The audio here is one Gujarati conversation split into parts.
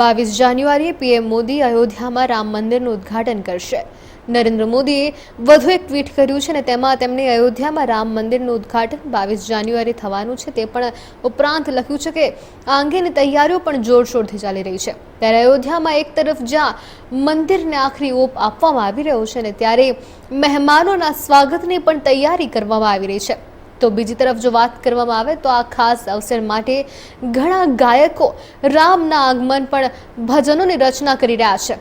બાવીસ જાન્યુઆરીએ પીએમ મોદી અયોધ્યામાં રામ મંદિરનું ઉદ્ઘાટન કરશે. નરેન્દ્ર મોદીએ વધુ એક ટ્વીટ કર્યું છે અને તેમાં તેમણે અયોધ્યામાં રામ મંદિરનું ઉદ્ઘાટન બાવીસ જાન્યુઆરી થવાનું છે તે પણ ઉપરાંત લખ્યું છે કે આ અંગેની તૈયારીઓ પણ જોરશોરથી ચાલી રહી છે. ત્યારે અયોધ્યામાં એક તરફ જ્યાં મંદિરને આખરી ઓપ આપવામાં આવી રહ્યો છે અને ત્યારે મહેમાનોના સ્વાગતની પણ તૈયારી કરવામાં આવી રહી છે. તો બીજી તરફ જો વાત કરવામાં આવે તો આ ખાસ અવસર માટે ઘણા ગાયકો રામના આગમન પણ ભજનોની રચના કરી રહ્યા છે.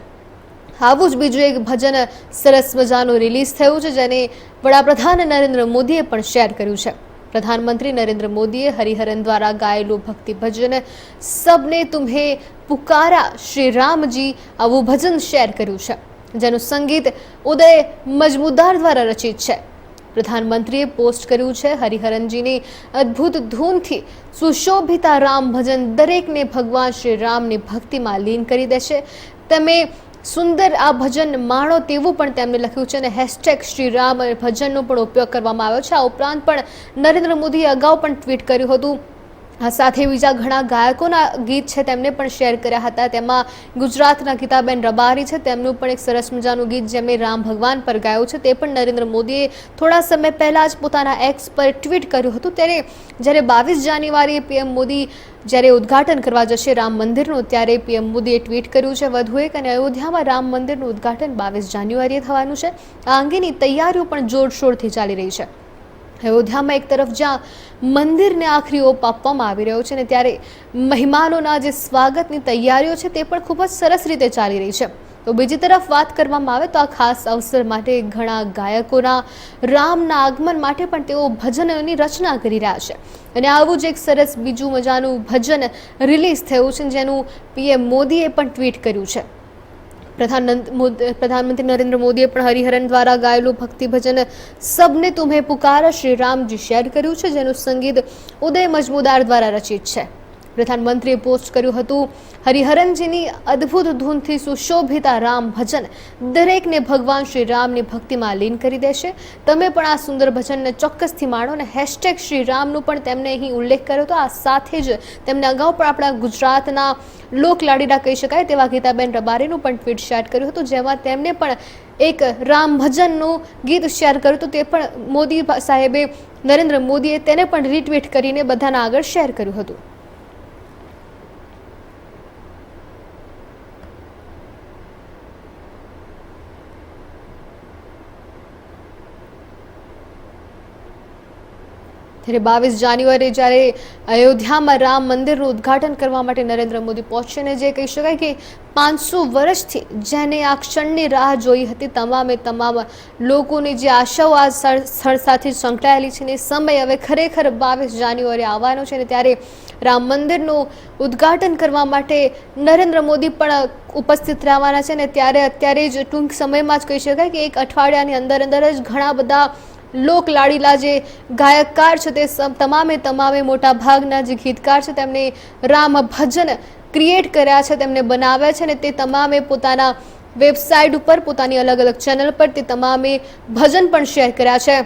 આવું જ બીજું એક ભજન સરસ મજાનું રિલીઝ થયું છે, જેને વડાપ્રધાન નરેન્દ્ર મોદીએ પણ શેર કર્યું છે. પ્રધાનમંત્રી નરેન્દ્ર મોદીએ હરિહરન દ્વારા ગાયેલું ભક્તિ ભજન સબને તુમ્હે પુકારા શ્રી રામજી આવું ભજન શેર કર્યું છે, જેનું સંગીત ઉદય મજમુદાર દ્વારા રચિત છે. પ્રધાનમંત્રીએ પોસ્ટ કર્યું છે, હરિહરનજીની અદ્ભુત ધૂનથી સુશોભિતા રામ ભજન દરેકને ભગવાન શ્રી રામની ભક્તિમાં લીન કરી દેશે. તમે સુંદર આ ભજન માણો તેવું પણ તેમણે લખ્યું છે અને હેશટેગ શ્રી રામ ભજનનો પણ ઉપયોગ કરવામાં આવ્યો છે. આ ઉપરાંત પણ નરેન્દ્ર મોદીએ અગાઉ પણ ટ્વીટ કર્યું હતું. આ સાથે બીજા ઘણા ગાયકોના ગીત છે તેમને પણ શેર કર્યા હતા. તેમાં ગુજરાતના ગીતાબેન રબારી છે. તેમનું પણ એક સરસ મજાનું ગીત જેમણે રામ ભગવાન પર ગાયું છે, તે પણ નરેન્દ્ર મોદીએ થોડા સમય પહેલાં જ પોતાના એક્સ પર ટ્વીટ કર્યું હતું. ત્યારે જ્યારે બાવીસ જાન્યુઆરીએ પીએમ મોદી જ્યારે ઉદ્ઘાટન કરવા જશે રામ મંદિરનું, ત્યારે પીએમ મોદીએ ટ્વીટ કર્યું છે વધુ એક, અને અયોધ્યામાં રામ મંદિરનું ઉદ્ઘાટન બાવીસ જાન્યુઆરીએ થવાનું છે. આ અંગેની તૈયારીઓ પણ જોરશોરથી ચાલી રહી છે. અયોધ્યામાં એક તરફ જ્યાં મંદિરને આખરી ઓપ આપવામાં આવી રહ્યો છે ને ત્યારે મહેમાનોના જે સ્વાગતની તૈયારીઓ છે તે પણ ખૂબ જ સરસ રીતે ચાલી રહી છે. તો બીજી તરફ વાત કરવામાં આવે તો આ ખાસ અવસર માટે ઘણા ગાયકોના રામના આગમન માટે પણ તેઓ ભજનોની રચના કરી રહ્યા છે. અને આવું જ એક સરસ બીજું મજાનું ભજન રિલીઝ થયું છે જેનું પીએમ મોદીએ પણ ટ્વીટ કર્યું છે. પ્રધાનમંત્રી નરેન્દ્ર મોદીએ પણ હરિહરન દ્વારા ગાયેલું ભક્તિ ભજન સબને તુમ્હે પુકારા શ્રી રામજી શેર કર્યું છે, જેનું સંગીત ઉદય મજમુદાર દ્વારા રચિત છે. પ્રધાનમંત્રીએ પોસ્ટ કર્યું હતું, હરિહરનજીની અદ્ભુત ધૂનથી સુશોભિતા રામ ભજન દરેકને ભગવાન શ્રી રામની ભક્તિમાં લીન કરી દેશે. તમે પણ આ સુંદર ભજનને ચોક્કસથી માણો અને હેશટેગ શ્રી રામનું પણ તેમને અહીં ઉલ્લેખ કર્યો હતો. આ સાથે જ તેમને અગાઉ પણ આપણા ગુજરાતના લોકલાડીડા કહી શકાય તેવા ગીતાબેન રબારીનું પણ ટ્વીટ શેર કર્યું હતું, જેમાં તેમને પણ એક રામ ભજનનું ગીત શેર કર્યું હતું. તે પણ મોદી સાહેબે નરેન્દ્ર મોદીએ તેને પણ રીટ્વીટ કરીને બધાના આગળ શેર કર્યું હતું. ત્યારે બાવીસ જાન્યુઆરી જ્યારે અયોધ્યામાં રામ મંદિરનું ઉદ્ઘાટન કરવા માટે નરેન્દ્ર મોદી પહોંચશે ને જે કહી શકાય કે પાંચસો વર્ષથી જેને આ ક્ષણની રાહ જોઈ હતી તમામે તમામ લોકોની જે આશાઓ આ સ્થળ સાથે સંકળાયેલી છે ને સમય હવે ખરેખર બાવીસ જાન્યુઆરી આવવાનો છે ને ત્યારે રામ મંદિરનું ઉદ્ઘાટન કરવા માટે નરેન્દ્ર મોદી પણ ઉપસ્થિત રહેવાના છે ને ત્યારે અત્યારે જ ટૂંક સમયમાં જ કહી શકાય કે એક અઠવાડિયાની અંદર અંદર જ ઘણા બધા લોક લાડીલા જે ગાયકકાર છે તે તમામે તમામે મોટા ભાગના જે ગીતકાર છે તેમને રામ ભજન ક્રિએટ કર્યા છે, તેમને બનાવ્યા છે ને તે તમામે પોતાના વેબસાઇટ ઉપર, પોતાની અલગ અલગ ચેનલ પર તે તમામે ભજન પણ શેર કર્યા છે.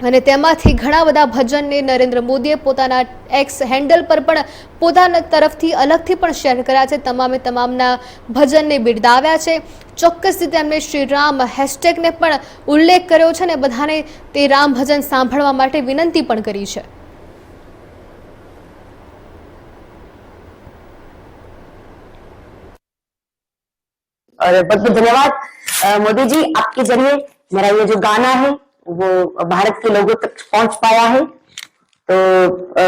અને તેમાંથી ઘણા બધા ભજનને નરેન્દ્ર મોદીએ પોતાના એક્સ હેન્ડલ પર પણ પોતાના તરફથી અલગથી પણ શેર કર્યા છે તમામે તમામના ભજનને બિરદાવ્યા છે ચોક્કસથી તેમણે શ્રી રામ હેશટેગને પણ ઉલ્લેખ કર્યો છે અને બધાને તે રામ ભજન સાંભળવા માટે વિનંતી પણ કરી છે और बहुत बहुत धन्यवाद अ, मोदी जी आपके जरिए मेरा ये जो गाना है वो भारत के लोगों तक पहुँच पाया है। तो अ,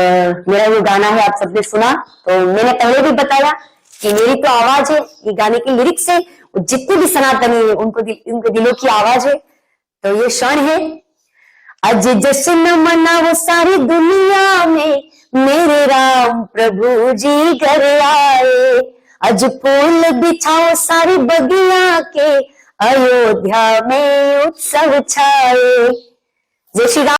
मेरा ये गाना है आप सबने सुना। तो मैंने पहले भी बताया कि मेरी तो आवाज़ है ये गाने की लिरिक्स है वो जितने भी सनातनी है उनको दिल, उनके दिलों की आवाज़ है। तो ये क्षण है। आज जश्न मनाओ सारी दुनिया में मेरे राम प्रभु जी घर आए। अज फूल बिछाओ सारी बगिया के અયોધ્યા મેં ઉત્સવ છાયે. જય શ્રી રામ